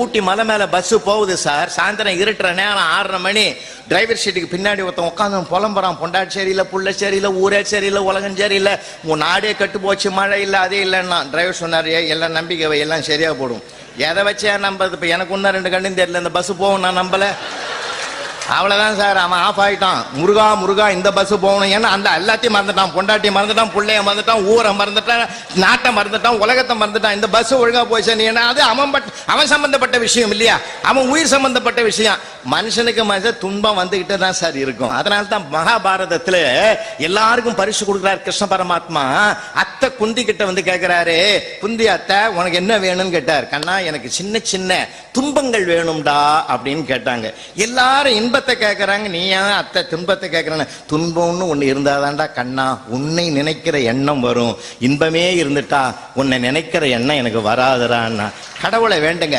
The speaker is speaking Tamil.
ஊட்டி மலை மேல பஸ் போகுது சார் சாயந்தரம் இருட்டுற நேரம் ஆறரை மணி. டிரைவர் சீட்டுக்கு பின்னாடி ஒருத்தன் உட்காந்து புலம்புறான். பொண்டாட்டி சரியில்லை புள்ள சரியில்லை ஊரே சரியில்லை உலகம் சரியில்லை உன் நாடே கட்டு போச்சு மழை இல்லை அதே இல்லைன்னா டிரைவர் சொன்னார் எல்லாம் நம்பிக்கை எல்லாம் சரியா போடும். எதை வச்சே நம்பது இப்போ எனக்கு இன்னும் ரெண்டு கண்ணும் தெரியல இந்த பஸ் போகும் நான் நம்பலை. அவ்வளவுதான் சார் அவன் ஆஃப் ஆயிட்டான். முருகா முருகா இந்த பஸ் போகணும் ஏன்னா அந்த எல்லாத்தையும் மறந்துட்டான். பொண்டாட்டி மறந்துட்டான் பிள்ளைய மறந்துட்டான் ஊரை மறந்துட்டான் நாட்டை மறந்துட்டான் உலகத்தை மறந்துட்டான். இந்த பஸ் ஒழுங்கா போச்சு நீ அது அவன் பட் அவன் சம்பந்தப்பட்ட விஷயம் இல்லையா? அவன் உயிர் சம்பந்தப்பட்ட விஷயம். மனுஷனுக்கு மனுஷன் துன்பம் வந்துகிட்டே தான் சார் இருக்கும். அதனால தான் மகாபாரதத்துல எல்லாருக்கும் பரிசு கொடுக்குறார் கிருஷ்ண பரமாத்மா. அத்தை குந்தி கிட்ட வந்து கேட்கிறாரு குந்தி அத்தை உனக்கு என்ன வேணும்னு கேட்டார். கண்ணா எனக்கு சின்ன சின்ன துன்பங்கள் வேணும்டா அப்படின்னு கேட்டாங்க. எல்லாரும் இன்பத்தை கேட்கறாங்க நீ ஏன் அத்தை துன்பத்தை கேட்கறாங்க துன்பம்னு ஒண்ணு இருந்தாதான்டா கண்ணா. உன்னை நினைக்கிற எண்ணம் வரும். இன்பமே இருந்துட்டா உன்னை நினைக்கிற எண்ணம் எனக்கு வராதுடான்னா கடவுளை வேண்டுங்க.